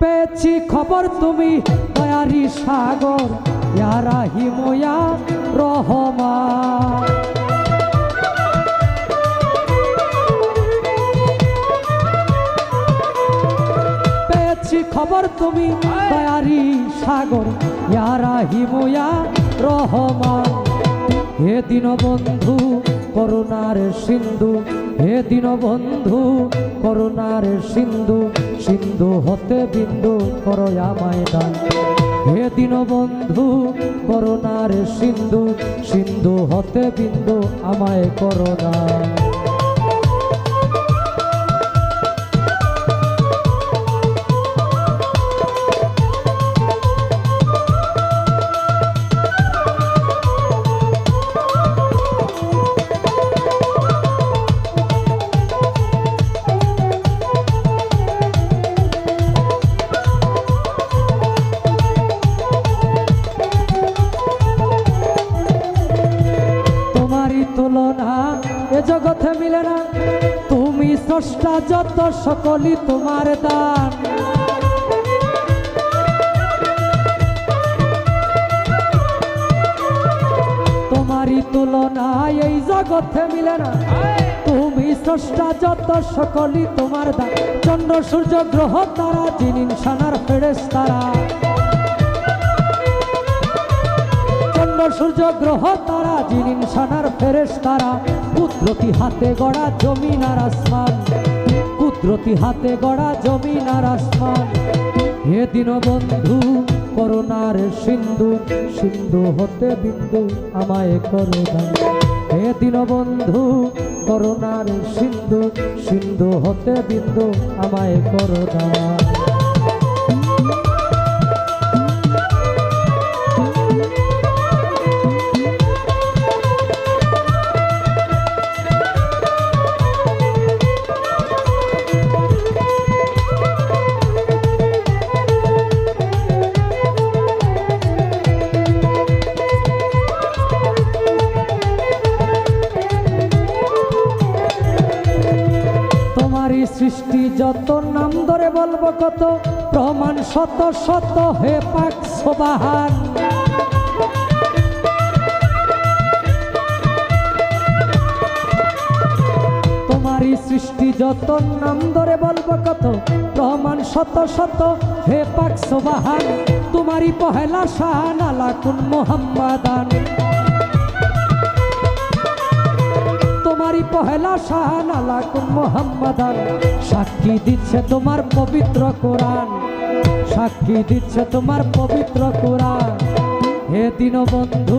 পেয়েছি খবর তুমি, দয়ারি সাগর, ইয়ারা হিময়া রহমান পেয়েছি খবর তুমি, দয়ারি সাগর, ইয়ারা হিময়া রহমান হে দিন বন্ধু করুণার সিন্ধু, হে দিন বন্ধু করুণার সিন্ধু সিন্ধু হতে বিন্দু করো আমায় হে দিন বন্ধু করোনার সিন্ধু সিন্ধু হতে বিন্দু আমায় করোনা তুলনা, এ জগতে মিলে না। তুমি স্রষ্টা, যত সকলই তোমার দান। তোমারই তুলনা, এই জগতে মিলে না। তুমি স্রষ্টা, যত সকলই তোমার দান। চন্দ্র, সূর্য, গ্রহ, তারা জিনিন সানার ফেরেস তারা চন্দ্র সূর্য গ্রহ, তারা জিনিন সানার ফেরেস তারা কুদরতি হাতে গড়া জমিন আর আসমান কুদরতি হাতে গড়া জমিন আর আসমান হে দিন বন্ধু করুণার সিন্ধু সিন্ধু হতে বিন্দু আমায় করো দান। হে দিন বন্ধু করুণার সিন্ধু সিন্ধু হতে বিন্দু আমায় করো দান। সৃষ্টি নাম ধরে বলব কত? প্রমাণ শত শত পাক তোমারই সৃষ্টি যত নাম ধরে বলব কত? প্রমাণ শত শত হে পাক সোবাহান। তোমারই পহেলা শাহান আলাকুন মোহাম্মাদান। তোমারই পহেলা শাহান আলাকুন মোহাম্মদান সাক্ষী দিচ্ছে তোমার পবিত্র কোরআন। সাক্ষী দিচ্ছে তোমার পবিত্র কোরআন। হে দিন বন্ধু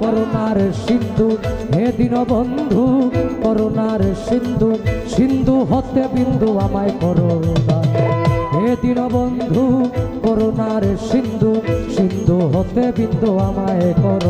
করুণার সিন্ধু। হে দিন বন্ধু করুণার সিন্ধু। সিন্ধু হতে বিন্দু আমায় করুণা হে দিন বন্ধু করুণার সিন্ধু। সিন্ধু হতে বিন্দু আমায় করুণা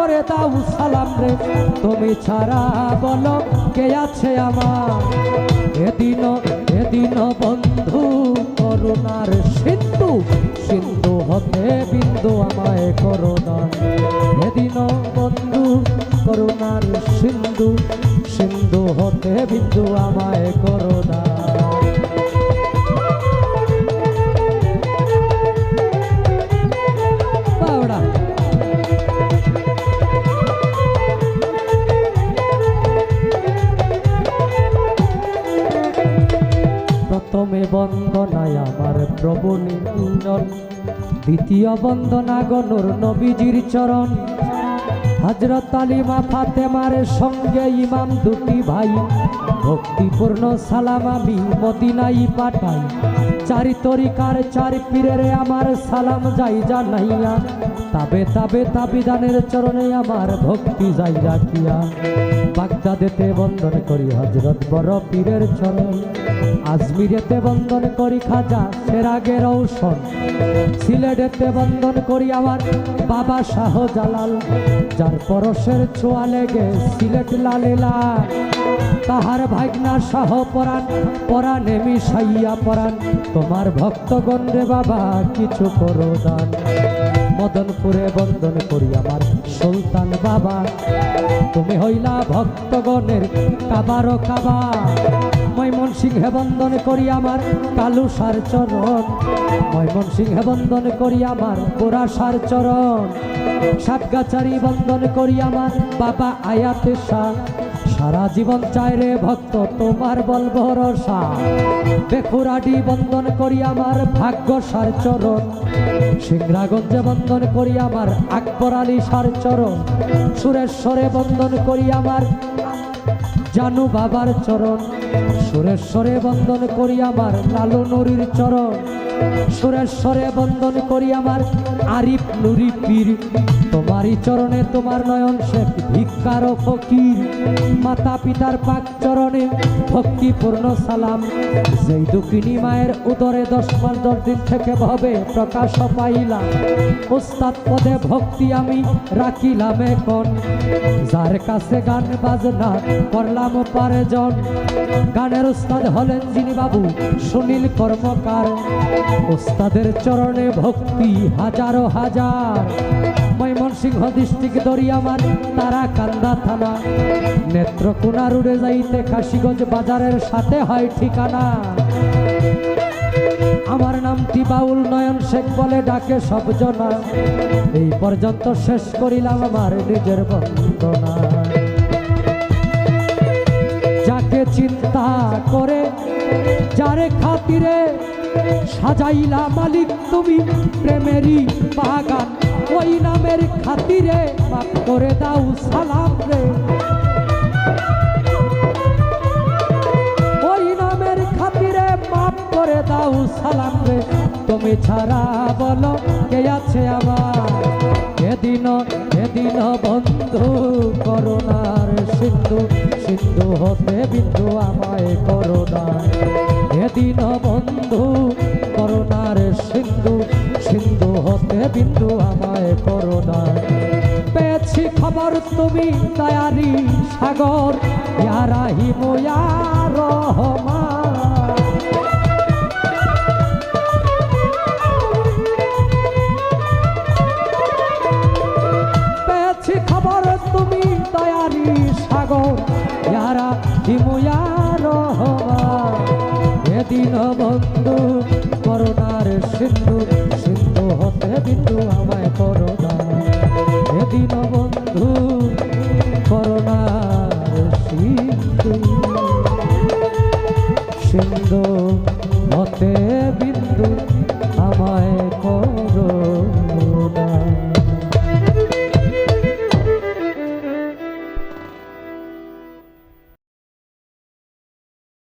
করে দাও সালাম রে। তুমি ছাড়া বলো কে আছে আমার? এদিন এদিন বন্ধু করুণার সিন্ধু সিন্ধু হতে বিন্দু আমায় করুণা এদিন বন্ধু করুণার সিন্ধু সিন্ধু হতে বিন্দু আমায় করুণা বন্দনায় আমার প্রভু নিরঞ্জন দ্বিতীয় বন্দনা গনুর নবীজির চরণ। হজরত আলিমা ফাতেমার সঙ্গে ইমাম দুটি ভাই। ভক্তিপূর্ণ সালাম আমি মদিনাই পাঠাই। চারি তরিকার চার পীরের আমার সালাম যাই জানাইয়া তাবে তাবে তাবিদানের চরণে আমার ভক্তি যাই রাখিয়া। বাগদাদেতে বন্দন করি হজরত বড় পীরের চরণ। আজমিরেতে বন্দন করি খাজা সেরাগের ঔষধ। সিলেটেতে বন্দন করি আমার বাবা শাহ জালাল যার পরশের ছোঁয়া লেগে সিলেট লালে লাল। তাহার ভাগনা শাহ পরাণ, পরাণে মিশাইয়া পরাণ। তোমার ভক্তগণ রে বাবা, কিছু করো দান। মদনপুরে বন্দন করি আমার সুলতান বাবা। তুমি হইলা ভক্তগণের কাবার কাবা মৈমন সিংহে বন্দন করি আমার কালু সার চরণ। ময়মন সিংহে বন্দন করি আমার গোরা সার চরণ। সাতগাছারি বন্দন করি আমার বাবা আয়াতে শাহ সারা জীবন চাই রে ভক্ত, তোমার বল ভরসা। বেখুরাডি বন্দন করি আমার ভাগ্য সার চরণ। সিংরাগঞ্জে বন্দন করি আমার আকবর আলী সার চরণ। সুরেশ্বরে বন্দন করি আমার জানু বাবার চরণ। সুরেশ্বরে বন্দন করি আমার লালু নুরির চরণ। সুরেশ্বরে বন্দন করি আমার আরিফ নুরি পীর। তোমারই চরণে তোমার নয়ন শেখ ভিক্ষার ফকির। মাতা পিতার পাক চরণে ভক্তিপূর্ণ সালাম। যেই দুঃখিনী মায়ের উদরে দশ মাস দিন থেকে ভবে প্রকাশ পাইলাম। ওস্তাদ পদে ভক্তি আমি রাখিলাম এখন। যার কাছে গান বাজনা করলাম পারে জন গানের উস্তাদ হলেন যিনি বাবু সুনীল কর্মকার। ওস্তাদের চরণে ভক্তি হাজারো হাজার। ময়মনসিংহ ডিস্ট্রিক্ট দরিয়ামান তারা কান্দা থানা। নেত্রকোনা রুড়ে যাইতে কাশীগঞ্জ বাজারের সাথে হয় ঠিকানা। আমার নামটি বাউল নয়ন শেখ বলে ডাকে সব জনা। এই পর্যন্ত শেষ করিলাম আমার নিজের বন্দনা। চিন্তা করে, যারে খাতিরে সাজাইলা মালিক তুমি প্রেমেরই বাগান, ওই নামের খাতিরে মাফ করে দাও সালাম রে। ওই নামের খাতিরে মাফ করে দাও সালাম রে। তুমি ছাড়া বলো কে আছে আমার? এদিন এদিন বন্ধু সিন্ধু সিন্ধু হতে বিন্দু আমায় করোনা এদিন বন্ধু, করোনার সিন্ধু সিন্ধু হতে বিন্দু আমায় করোনা পেয়েছি খবর তুমি দয়ারি সাগর, ইয়ারাহি মোয়া রহমান। এদিন বন্ধু করোনার সিন্ধু সিন্ধু হতে বিন্দু আমায়